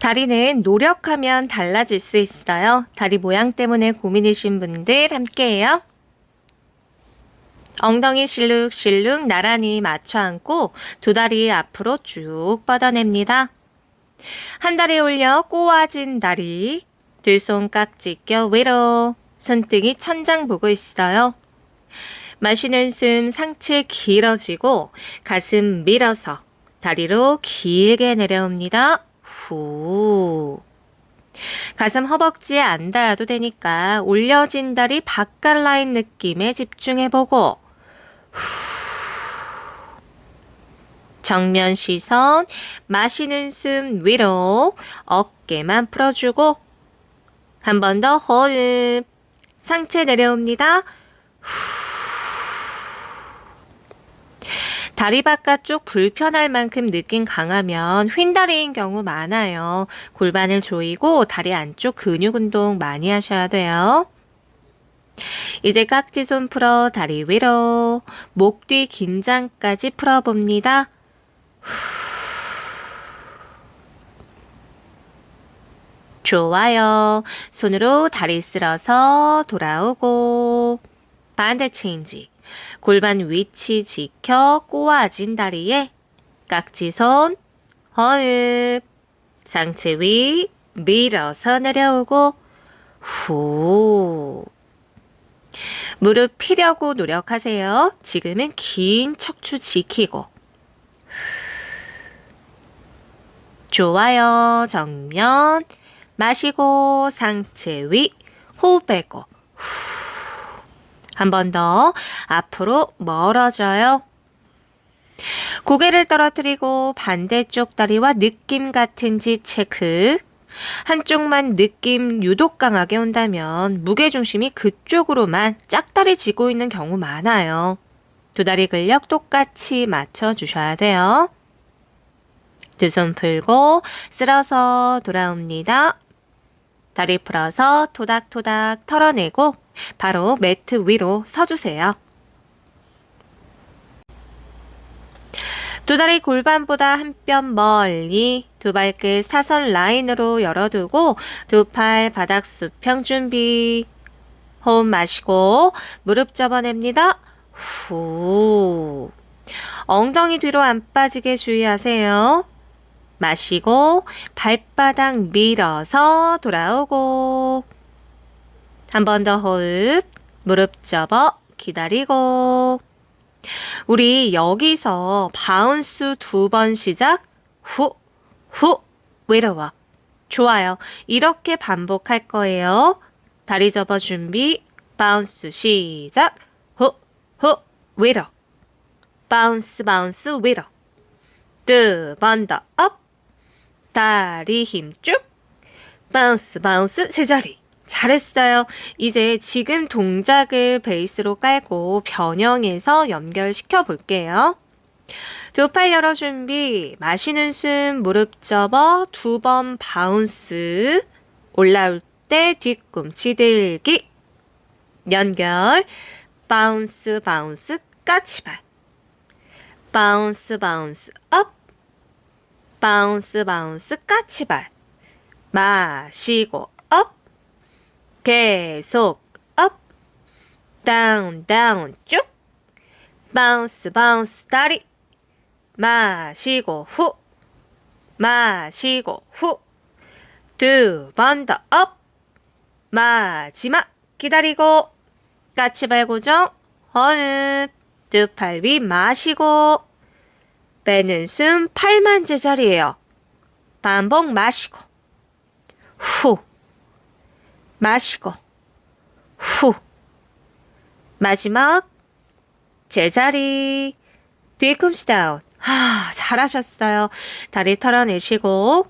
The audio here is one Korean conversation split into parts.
다리는 노력하면 달라질 수 있어요. 다리 모양 때문에 고민이신 분들 함께해요. 엉덩이 실룩실룩 나란히 맞춰 앉고 두 다리 앞으로 쭉 뻗어냅니다. 한 다리 올려 꼬아진 다리, 두 손 깍지 껴 위로, 손등이 천장 보고 있어요. 마시는 숨 상체 길어지고 가슴 밀어서 다리로 길게 내려옵니다. 후. 가슴 허벅지에 안 닿아도 되니까 올려진 다리 바깥 라인 느낌에 집중해보고 정면 시선, 마시는 숨 위로 어깨만 풀어주고 한 번 더 호흡 상체 내려옵니다. 다리 바깥쪽 불편할 만큼 느낌 강하면 휜다리인 경우 많아요. 골반을 조이고 다리 안쪽 근육 운동 많이 하셔야 돼요. 이제 깍지 손 풀어 다리 위로 목 뒤 긴장까지 풀어봅니다. 좋아요. 손으로 다리 쓸어서 돌아오고 반대 체인지. 골반 위치 지켜 꼬아진 다리에 깍지손 허흡 상체 위 밀어서 내려오고 후 무릎 피려고 노력하세요. 지금은 긴 척추 지키고 좋아요. 정면 마시고 상체 위 호흡 빼고 한 번 더 앞으로 멀어져요. 고개를 떨어뜨리고 반대쪽 다리와 느낌 같은지 체크. 한쪽만 느낌 유독 강하게 온다면 무게중심이 그쪽으로만 짝다리 지고 있는 경우 많아요. 두 다리 근력 똑같이 맞춰주셔야 돼요. 두 손 풀고 쓸어서 돌아옵니다. 다리 풀어서 토닥토닥 털어내고 바로 매트 위로 서주세요. 두 다리 골반보다 한 뼘 멀리 두 발끝 사선 라인으로 열어두고 두 팔 바닥 수평 준비. 호흡 마시고 무릎 접어냅니다. 후. 엉덩이 뒤로 안 빠지게 주의하세요. 마시고 발바닥 밀어서 돌아오고 한 번 더 호흡 무릎 접어 기다리고. 우리 여기서 바운스 두 번 시작. 후 후 외로워. 좋아요. 이렇게 반복할 거예요. 다리 접어 준비 바운스 시작. 후후 위로. 바운스 바운스 위로. 두 번 더 업. 다리 힘 쭉. 바운스, 바운스, 제자리. 잘했어요. 이제 지금 동작을 베이스로 깔고 변형해서 연결시켜 볼게요. 두 팔 열어 준비. 마시는 숨 무릎 접어 두 번 바운스. 올라올 때 뒤꿈치 들기. 연결. 바운스, 바운스, 까치발. 바운스, 바운스, 업. 바운스 바운스 까치발 마시고 업 계속 업 다운 다운 쭉. 바운스 바운스 다리. 마시고 후. 마시고 후. 두 번더업 마지막 기다리고. 까치발 고정. 호흡 두 팔 위 마시고. 빼는 숨 팔만 제자리예요. 반복 마시고. 후 마시고 후 마지막 제자리 뒤꿈치 다운 하 잘하셨어요. 다리 털어내시고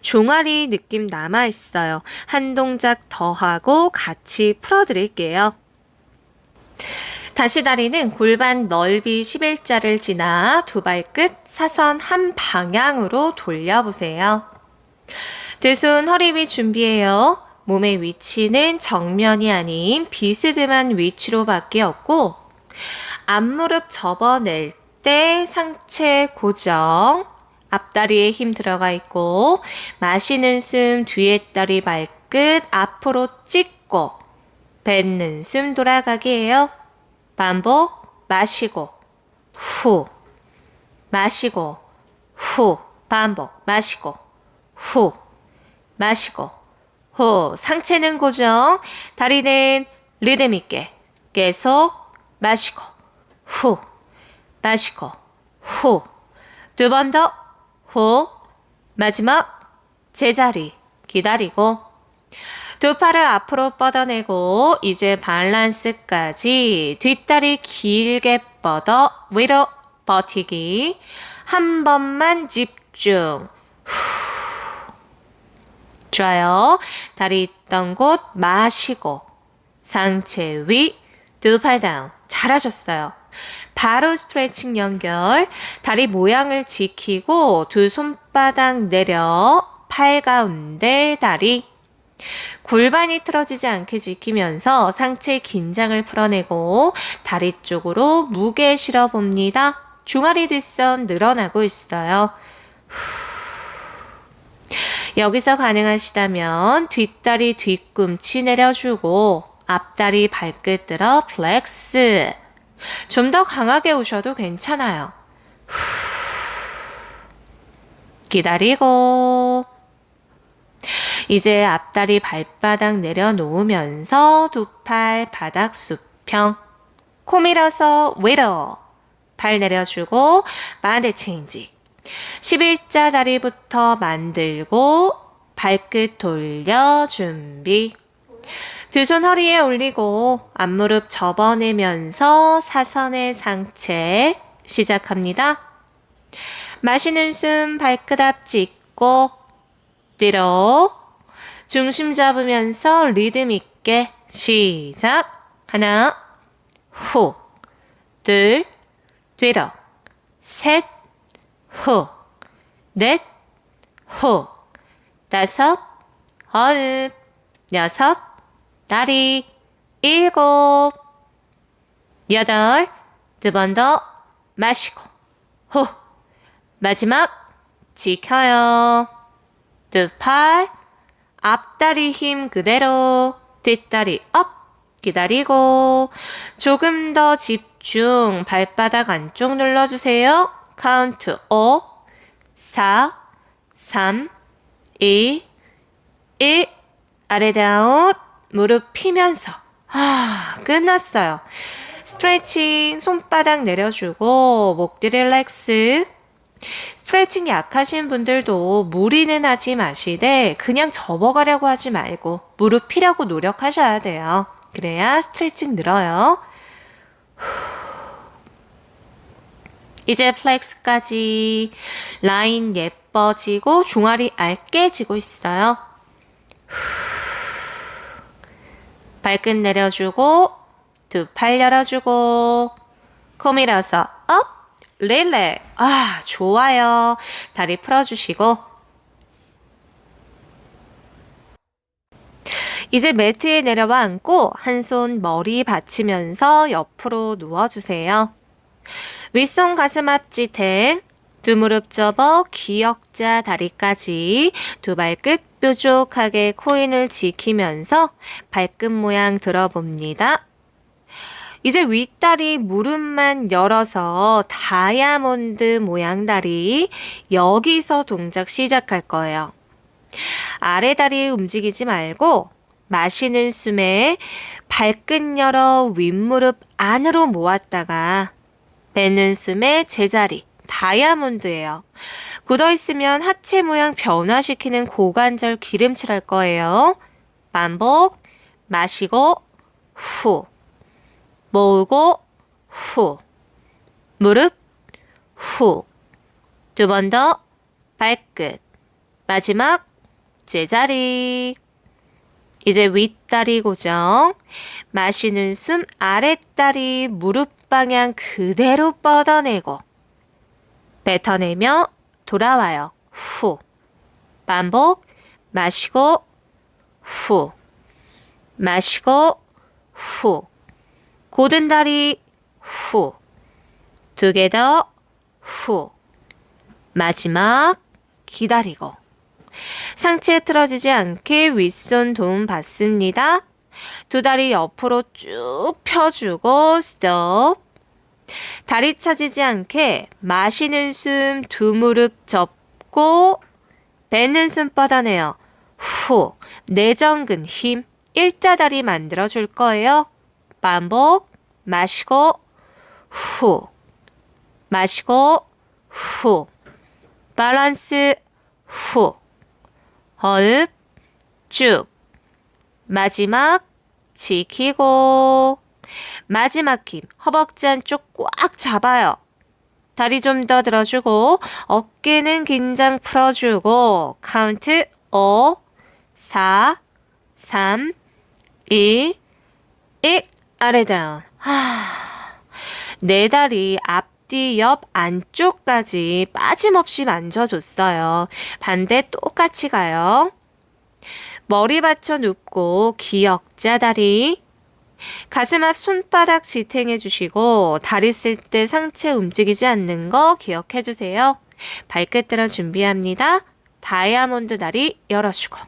종아리 느낌 남아 있어요. 한 동작 더 하고 같이 풀어드릴게요. 다시 다리는 골반 넓이 11자를 지나 두 발끝 사선 한 방향으로 돌려보세요. 두손 허리 위 준비해요. 몸의 위치는 정면이 아닌 비스듬한 위치로 없고 앞무릎 접어낼 때 상체 고정, 앞다리에 힘 들어가 있고 마시는 숨 뒤에 다리 발끝 앞으로 찍고 뱉는 숨 돌아가기예요. 반복 마시고 후 마시고 후 반복 마시고 후 마시고 후 상체는 고정 다리는 리듬 있게 계속 마시고 후 마시고 후. 두 번 더 후 마지막 제자리 기다리고. 두 팔을 앞으로 뻗어내고 이제 밸런스까지 뒷다리 길게 뻗어 위로 버티기. 한 번만 집중 후. 좋아요. 다리 있던 곳 마시고 상체 위 두 팔 다운. 잘하셨어요. 바로 스트레칭 연결. 다리 모양을 지키고 두 손바닥 내려 팔 가운데 다리. 골반이 틀어지지 않게 지키면서 상체 긴장을 풀어내고 다리 쪽으로 무게 실어 봅니다. 종아리 뒷선 늘어나고 있어요. 여기서 가능하시다면 뒷다리 뒤꿈치 내려주고 앞다리 발끝 들어 플렉스. 좀 더 강하게 오셔도 괜찮아요. 기다리고. 이제 앞다리 발바닥 내려놓으면서 두 팔 바닥 수평. 코 밀어서 위로. 발 내려주고 반대 체인지 11자 다리부터 만들고 발끝 돌려 준비 두 손 허리에 올리고 앞무릎 접어내면서 사선의 상체 시작합니다. 마시는 숨 발끝 앞 짚고 뒤로 중심 잡으면서 리듬 있게 시작 하나 후 둘 뒤로 셋 후 넷. 후 다섯. 허흡 여섯. 다리. 일곱. 여덟. 두 번 더 마시고. 후 마지막. 지켜요. 두 팔. 앞다리 힘 그대로 뒷다리 업. 기다리고. 조금 더 집중. 발바닥 안쪽 눌러주세요 카운트 5 4 3 2 1 아래 다운 무릎 피면서 아 끝났어요 스트레칭 손바닥 내려주고 목뒤 릴렉스 스트레칭 약하신 분들도 무리는 하지 마시되 그냥 접어가려고 하지 말고 무릎 피려고 노력하셔야 돼요. 그래야 스트레칭 늘어요. 이제 플렉스까지 라인 예뻐지고 종아리 얇게지고 있어요. 발끝 내려주고 두 팔 열어주고 코 밀어서 업 릴렉 아 좋아요. 다리 풀어주시고. 이제 매트에 내려와 앉고 한 손 머리 받치면서 옆으로 누워주세요 윗손 가슴 앞 지탱 두 무릎 접어 기역자 다리까지 두 발끝 뾰족하게 코인을 지키면서 발끝 모양 들어봅니다. 이제 윗다리 무릎만 열어서 다이아몬드 모양 다리 여기서 동작 시작할 거예요. 아래 다리 움직이지 말고 마시는 숨에 발끝 열어 윗무릎 안으로 모았다가 숨에 제자리 다이아몬드예요. 굳어 있으면 하체 모양 변화시키는 고관절 기름칠 할 거예요. 반복 마시고 후 모으고 후 무릎 후 두 번 더 발끝 마지막 제자리 이제 윗다리 고정 마시는 숨 아랫다리 무릎 방향 그대로 뻗어내고 뱉어내며 돌아와요 후 반복 마시고 후 마시고 후 고든 다리 후. 두 개 더 후. 마지막 기다리고 상체에 틀어지지 않게 윗손 도움 받습니다. 두 다리 옆으로 쭉 펴주고 스톱. 다리 처지지 않게 마시는 숨 두 무릎 접고 뱉는 숨 뻗어내요. 후 내전근 힘 일자 다리 만들어 줄 거예요. 반복 마시고 후 마시고 후 밸런스 후 호흡 쭉 마지막 지키고 마지막 힘 허벅지 안쪽 꽉 잡아요. 다리 좀 더 들어주고 어깨는 긴장 풀어주고 카운트 5 4 3 2 1 아래 다운 내 다리 앞뒤 옆 안쪽까지 빠짐없이 만져줬어요. 반대 똑같이 가요. 머리 받쳐 눕고 기역자 다리. 가슴 앞 손바닥 지탱해 주시고 다리 쓸 때 상체 움직이지 않는 거 기억해 주세요. 발끝 들어 준비합니다. 다이아몬드 다리 열어주고.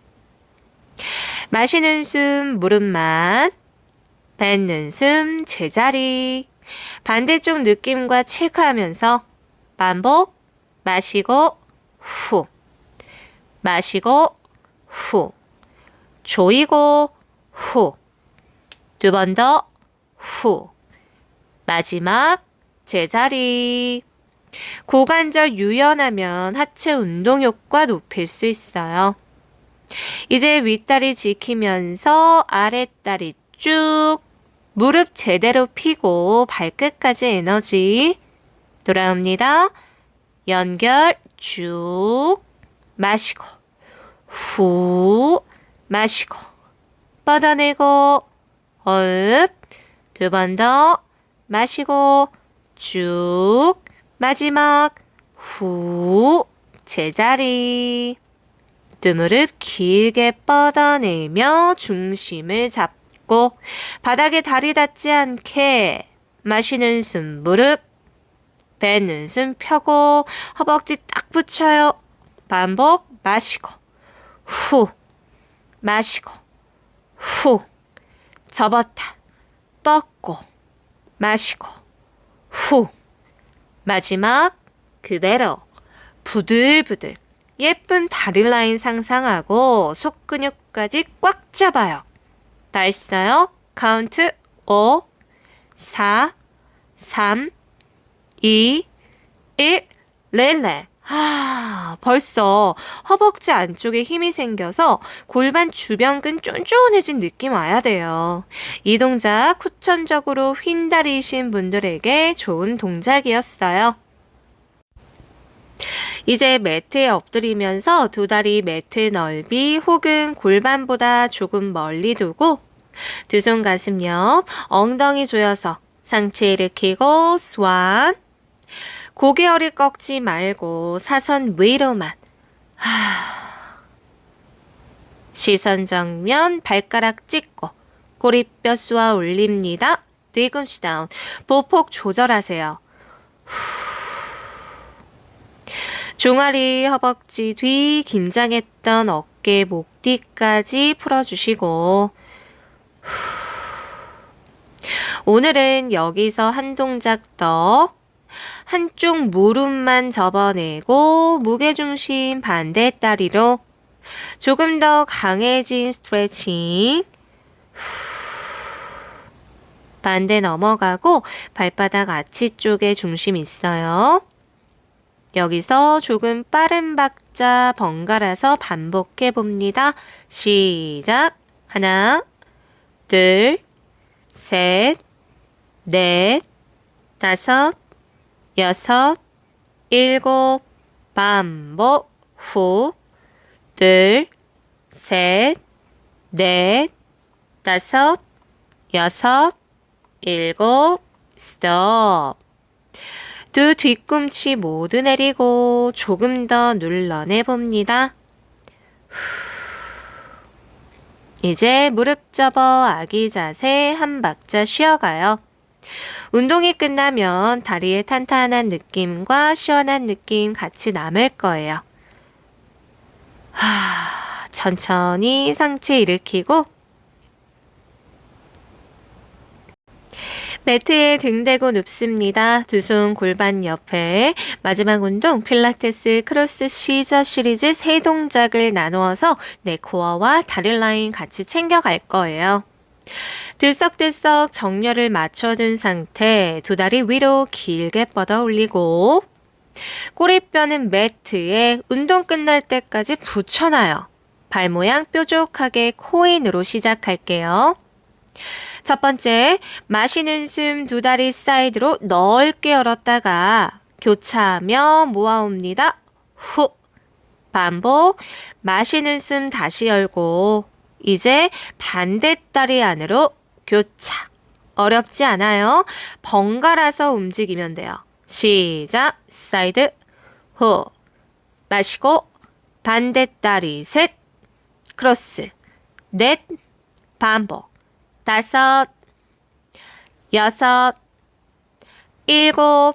마시는 숨 무릎만. 뱉는 숨 제자리. 반대쪽 느낌과 체크하면서 반복 마시고 후. 마시고 후 조이고 후. 두 번 더 후. 마지막 제자리. 고관절 유연하면 하체 운동 효과 높일 수 있어요. 이제 윗다리 지키면서 아랫다리 쭉 무릎 제대로 펴고 발끝까지 에너지 돌아옵니다. 연결 쭉 마시고. 후 마시고 뻗어내고 호흡 두 번 더 마시고 쭉 마지막 후 제자리 두 무릎 길게 뻗어내며 중심을 잡고 바닥에 다리 닿지 않게 마시는 숨 무릎 뱉는 숨 펴고 허벅지 딱 붙여요. 반복 마시고 후 마시고 후 접었다 뻗고 마시고 후 마지막 그대로 부들부들 예쁜 다리 라인 상상하고 속 근육까지 꽉 잡아요. 다 했어요? 카운트 5, 4, 3, 2, 1, 렐레. 아, 벌써 허벅지 안쪽에 힘이 생겨서 골반 주변근 쫀쫀해진 느낌 와야 돼요. 이 동작 후천적으로 휜다리이신 분들에게 좋은 동작이었어요. 이제 매트에 엎드리면서 두 다리 매트 넓이 혹은 골반보다 조금 멀리 두고 두 손 가슴 옆 엉덩이 조여서 상체 일으키고 스완 고개 허리 꺾지 말고 사선 위로만 하. 시선 정면 발가락 찍고 꼬리뼈 쏘아 올립니다. 뒤꿈치 다운 보폭 조절하세요. 종아리, 허벅지 뒤 긴장했던 어깨, 목 뒤까지 풀어주시고 오늘은 여기서 한 동작 더 한쪽 무릎만 접어내고 무게중심 반대 다리로 조금 더 강해진 스트레칭 반대 넘어가고 발바닥 아치 쪽에 중심 있어요. 여기서 조금 빠른 박자 번갈아서 반복해 봅니다. 시작. 하나, 둘, 셋, 넷, 다섯, 여섯, 일곱, 반복 후, 둘, 셋, 넷, 다섯, 여섯, 일곱, 스톱. 두 뒤꿈치 모두 내리고 조금 더 눌러내 봅니다. 이제 무릎 접어 아기 자세 한 박자 쉬어가요. 운동이 끝나면 다리의 탄탄한 느낌과 시원한 느낌 같이 남을 거예요. 하, 천천히 상체 일으키고 매트에 등 대고 눕습니다. 두 손 골반 옆에 마지막 운동 필라테스 크로스 시저 시리즈 세 동작을 나누어서 내 코어와 다리 라인 같이 챙겨갈 거예요. 들썩들썩 정렬을 맞춰둔 상태 두 다리 위로 길게 뻗어 올리고 꼬리뼈는 매트에 운동 끝날 때까지 붙여놔요. 발 모양 뾰족하게 코인으로 시작할게요. 첫 번째, 마시는 숨 두 다리 사이드로 넓게 열었다가 교차하며 모아옵니다. 후. 반복. 마시는 숨 다시 열고 이제 반대 다리 안으로 교차. 어렵지 않아요. 번갈아서 움직이면 돼요. 시작. 사이드. 후. 마시고 반대 다리 셋. 크로스. 넷. 반복. 다섯, 여섯, 일곱,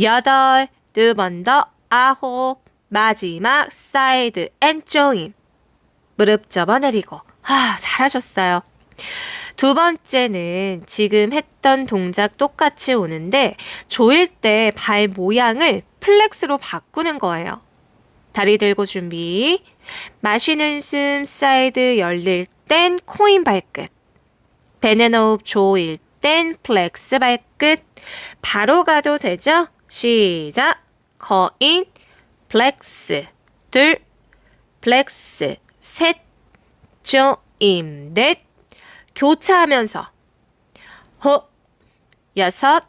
여덟, 두 번 더, 아홉, 마지막 사이드 앤 조인. 무릎 접어내리고. 아, 잘하셨어요. 두 번째는 지금 했던 동작 똑같이 오는데 조일 때 발 모양을 플렉스로 바꾸는 거예요. 다리 들고 준비. 마시는 숨 사이드 열릴 땐 코인 발끝. 호흡 조일 땐 플렉스 발끝. 바로 가도 되죠? 시작. 코인, 플렉스. 둘, 플렉스. 셋, 조임, 넷. 교차하면서. 호, 여섯,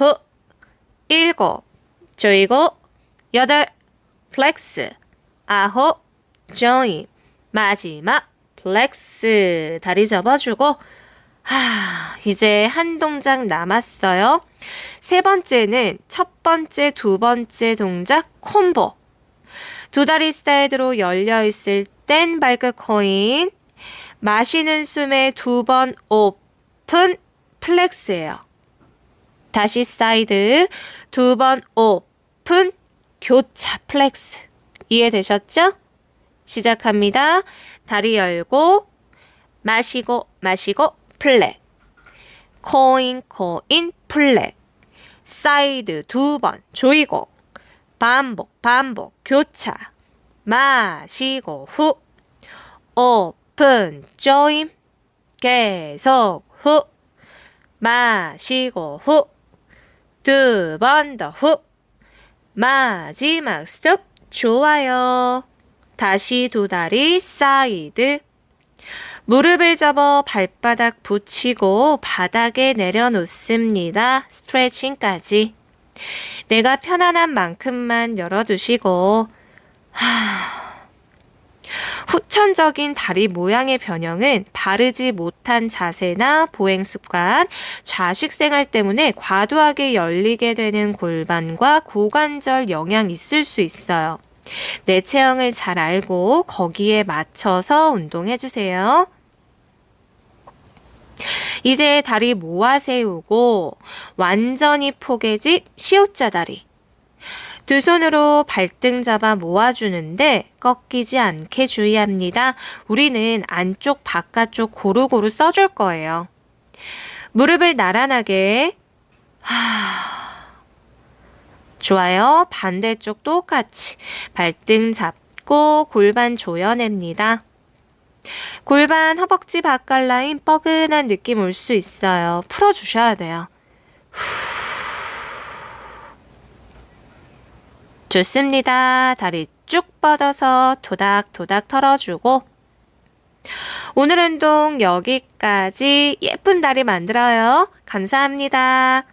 호, 일곱, 조이고, 여덟, 플렉스. 아홉, 조임. 마지막, 플렉스. 다리 접어주고, 하, 이제 한 동작 남았어요. 세 번째는 첫 번째, 두 번째 동작 콤보. 두 다리 사이드로 열려 있을 땐 발끝 코인. 마시는 숨에 두 번 오픈 플렉스예요. 다시 사이드 두 번 오픈 교차 플렉스. 이해되셨죠? 시작합니다. 다리 열고 마시고 마시고 플렉. 코인 코인 플렉. 사이드 두 번 조이고 반복 반복 교차. 마시고 후 오픈 조임 계속 후 마시고 후 두 번 더 후 마지막 스톱 좋아요. 다시 두 다리 사이드 무릎을 접어 발바닥 붙이고 바닥에 내려놓습니다. 스트레칭까지. 내가 편안한 만큼만 열어두시고, 하... 후천적인 다리 모양의 변형은 바르지 못한 자세나 보행 습관, 좌식 생활 때문에 과도하게 열리게 되는 골반과 고관절 영향 있을 수 있어요. 내 체형을 잘 알고 거기에 맞춰서 운동해 주세요. 이제 다리 모아 세우고 완전히 포개짓 시옷자 다리. 두 손으로 발등 잡아 모아주는데 꺾이지 않게 주의합니다. 우리는 안쪽, 바깥쪽 고루고루 써줄 거예요. 무릎을 나란하게. 하... 좋아요. 반대쪽 똑같이 발등 잡고 골반 조여냅니다. 골반 허벅지 바깥 라인 뻐근한 느낌 올 수 있어요. 풀어주셔야 돼요. 좋습니다. 다리 쭉 뻗어서 도닥도닥 털어주고 오늘 운동 여기까지 예쁜 다리 만들어요. 감사합니다.